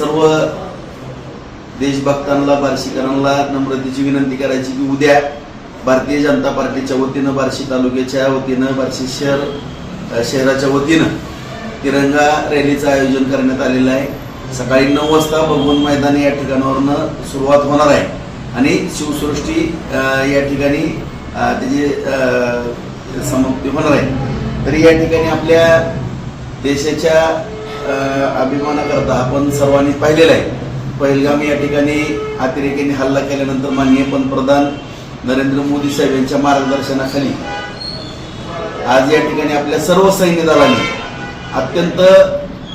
सर्व देशभक्तांना बार्शीकरांना नम्रतेची विनंती करायची की उद्या भारतीय जनता पार्टीच्या वतीनं बार्शी तालुक्याच्या वतीनं बार्शी शहर शहराच्या वतीनं तिरंगा रॅलीचं आयोजन करण्यात आलेलं आहे. सकाळी नऊ वाजता भगवान मैदान या ठिकाणावरनं सुरुवात होणार आहे. आणि शिवसृष्टी या ठिकाणी त्याची समाप्ती होणार आहे. तरी या ठिकाणी आपल्या देशाच्या अभिमानाकरता आपण सर्वांनी पाहिलेलं आहे. पहिलगाम या ठिकाणी अतिरेकीने हल्ला केल्यानंतर माननीय पंतप्रधान नरेंद्र मोदी साहेब यांच्या मार्गदर्शनाखाली आज या ठिकाणी आपल्या सर्व सैन्य दलांनी अत्यंत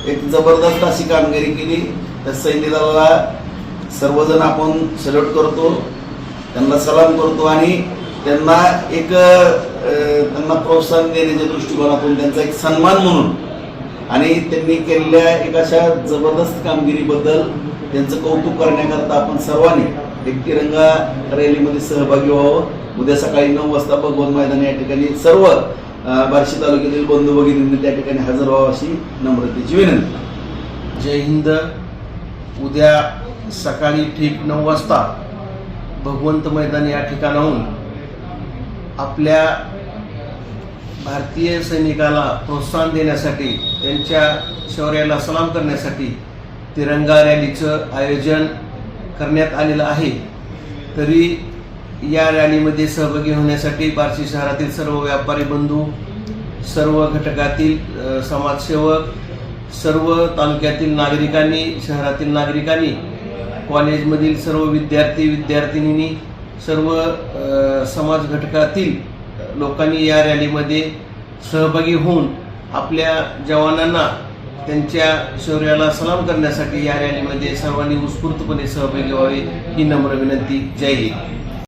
एक जबरदस्त अशी कामगिरी केली. त्या सैन्य दलाला सर्वजण आपण सल्यूट करतो त्यांना सलाम करतो आणि त्यांना एक त्यांना प्रोत्साहन देण्याच्या दृष्टिकोनातून त्यांचा एक सन्मान म्हणून आणि त्यांनी केलेल्या एक अशा जबरदस्त कामगिरीबद्दल त्यांचं कौतुक करण्याकरता आपण सर्वांनी एक तिरंगा रॅलीमध्ये सहभागी व्हावं. उद्या सकाळी नऊ वाजता भगवान मैदान या ठिकाणी सर्व बार्शी तालुक्यातील बंधू भगिनींनी त्या ठिकाणी हजर व्हावं अशी नम्रतेची विनंती. जय हिंद. उद्या सकाळी ठीक नऊ वाजता भगवंत मैदान या ठिकाणाहून आपल्या भारतीय सैनिकाला प्रोत्साहन देण्यासाठी त्यांच्या शौर्याला सलाम करण्यासाठी तिरंगा रॅलीचं आयोजन करण्यात आलेलं आहे. तरी या रॅलीमध्ये सहभागी होण्यासाठी बार्शी शहरातील सर्व व्यापारी बंधू सर्व घटकातील समाजसेवक सर्व तालुक्यातील नागरिकांनी शहरातील नागरिकांनी कॉलेजमधील सर्व विद्यार्थी विद्यार्थिनींनी सर्व समाज घटकातील लोकांनी या रॅलीमध्ये सहभागी होऊन आपल्या जवानांना त्यांच्या शौर्याला सलाम करण्यासाठी या रॅलीमध्ये सर्वांनी उत्स्फूर्तपणे सहभागी व्हावे ही नम्र विनंती. जय हिंद.